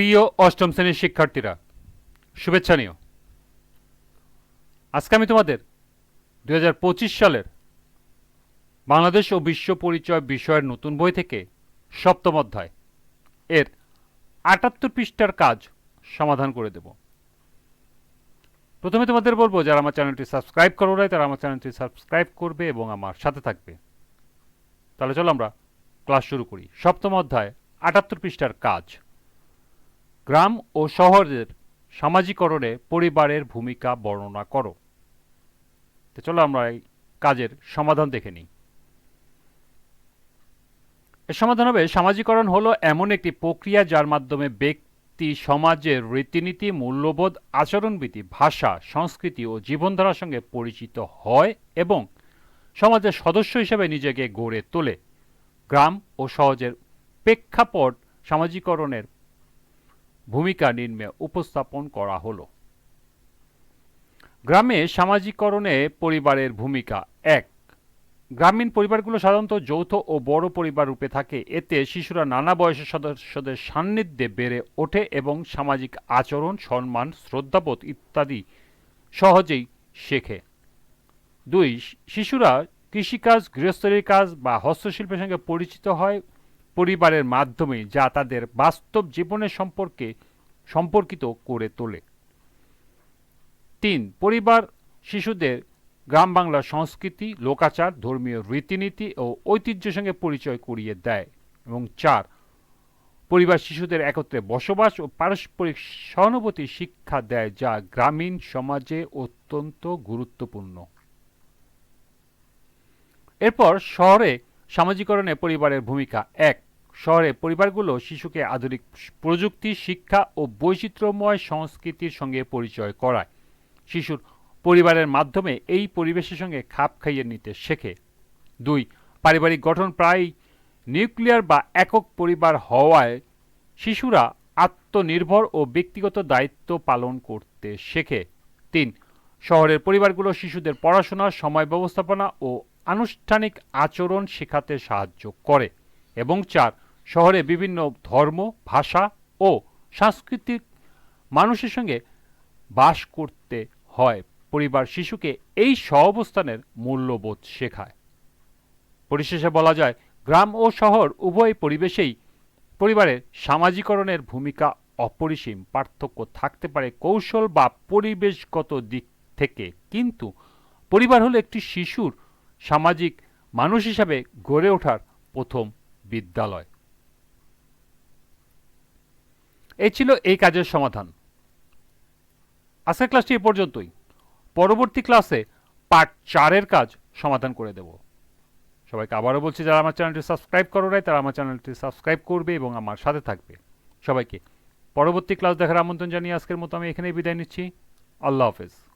প্রিয় অষ্টম শ্রেণির শিক্ষার্থীরা, শুভেচ্ছা নিও। আজকে আমি তোমাদের দু হাজার পঁচিশ সালের বাংলাদেশ ও বিশ্ব পরিচয় বিষয়ের নতুন বই থেকে সপ্তম অধ্যায় এর আটাত্তর পৃষ্ঠার কাজ সমাধান করে দেব। প্রথমে তোমাদের বলব, যারা আমার চ্যানেলটি সাবস্ক্রাইব করো নাই, তারা আমার চ্যানেলটি সাবস্ক্রাইব করবে এবং আমার সাথে থাকবে। তাহলে চলো আমরা ক্লাস শুরু করি। সপ্তম অধ্যায়, আটাত্তর পৃষ্ঠার কাজ। গ্রাম ও শহরের সামাজিকরণে পরিবারের ভূমিকা বর্ণনা করো। তো চলো আমরা এই কাজের সমাধান দেখে নিই। এর সমাধান হবে, সামাজিকরণ হলো এমন একটি প্রক্রিয়া যার মাধ্যমে ব্যক্তি, সমাজের রীতিনীতি, মূল্যবোধ, আচরণবিধি, ভাষা, সংস্কৃতি ও জীবনধারার সঙ্গে পরিচিত হয় এবং সমাজের সদস্য হিসেবে নিজেকে গড়ে তোলে। গ্রাম ও সহজের প্রেক্ষাপট সামাজিকরণের ভূমিকা নিম্নে উপস্থাপন করা হলো। গ্রামে সামাজিকরণে পরিবারের ভূমিকা এক। গ্রামীণ পরিবারগুলো সাধারণত যৌথ ও বড় পরিবার রূপে থাকে। এতে শিশুরা নানা বয়সের সদস্যদের সান্নিধ্যে বেড়ে ওঠে এবং সামাজিক আচরণ, সম্মান, শ্রদ্ধাবোধ ইত্যাদি সহজেই শেখে। দুই, শিশুরা কৃষিকাজ, গৃহস্থলীর কাজ বা হস্তশিল্পের সঙ্গে পরিচিত হয় পরিবারের মাধ্যমে যা তাদের বাস্তব জীবনের সম্পর্কে সম্পর্কিত করে তোলে। তিন, পরিবার, শিশুদের গ্রাম বাংলার সংস্কৃতি, লোকাচার, ধর্মীয় রীতিনীতি ও ঐতিহ্যের সঙ্গে পরিচয় করিয়ে দেয়। এবং চার, পরিবার শিশুদের একত্রে বসবাস ও পারস্পরিক সহানুভূতি শিক্ষা দেয় যা গ্রামীণ সমাজে অত্যন্ত গুরুত্বপূর্ণ। এরপর শহরে সামাজিকরণে পরিবারের ভূমিকা এক। শহরে পরিবারগুলো শিশুকে আধুনিক প্রযুক্তি, শিক্ষা ও বৈচিত্র্যময় সংস্কৃতির সঙ্গে পরিচয় করায়। শিশুর পরিবারের মাধ্যমে এই পরিবেশের সঙ্গে খাপ খাইয়ে নিতে শেখে। দুই, পারিবারিক গঠন প্রায় নিউক্লিয়ার বা একক পরিবার হওয়ায় শিশুরা আত্মনির্ভর ও ব্যক্তিগত দায়িত্ব পালন করতে শেখে। তিন, শহরের পরিবারগুলো শিশুদের পড়াশোনা, সময় ব্যবস্থাপনা ও আনুষ্ঠানিক আচরণ শেখাতে সাহায্য করে। এবং চার, শহরে বিভিন্ন ধর্ম, ভাষা ও সাংস্কৃতিক মানুষের সঙ্গে বাস করতে হয়। পরিবার শিশুকে এই সহাবস্থানের মূল্যবোধ শেখায়। পরিশেষে বলা যায়, গ্রাম ও শহর উভয় পরিবেশেই পরিবারের সামাজিকরণের ভূমিকা অপরিসীম। পার্থক্য থাকতে পারে কৌশল বা পরিবেশগত দিক থেকে। কিন্তু পরিবার হলো একটি শিশুর সামাজিক মানুষ হিসাবে গড়ে ওঠার প্রথম বিদ্যালয়। এই ছিল এই কাজের সমাধান। আজকের ক্লাসটি এ পর্যন্তই। পরবর্তী ক্লাসে পার্ট চারের কাজ সমাধান করে দেব। সবাইকে আবারও বলছি, যারা আমার চ্যানেলটি সাবস্ক্রাইব করো নাই, তারা আমার চ্যানেলটি সাবস্ক্রাইব করবে এবং আমার সাথে থাকবে। সবাইকে পরবর্তী ক্লাস দেখার আমন্ত্রণ জানিয়ে আজকের মতো আমি এখানেই বিদায় নিচ্ছি। আল্লাহ হাফেজ।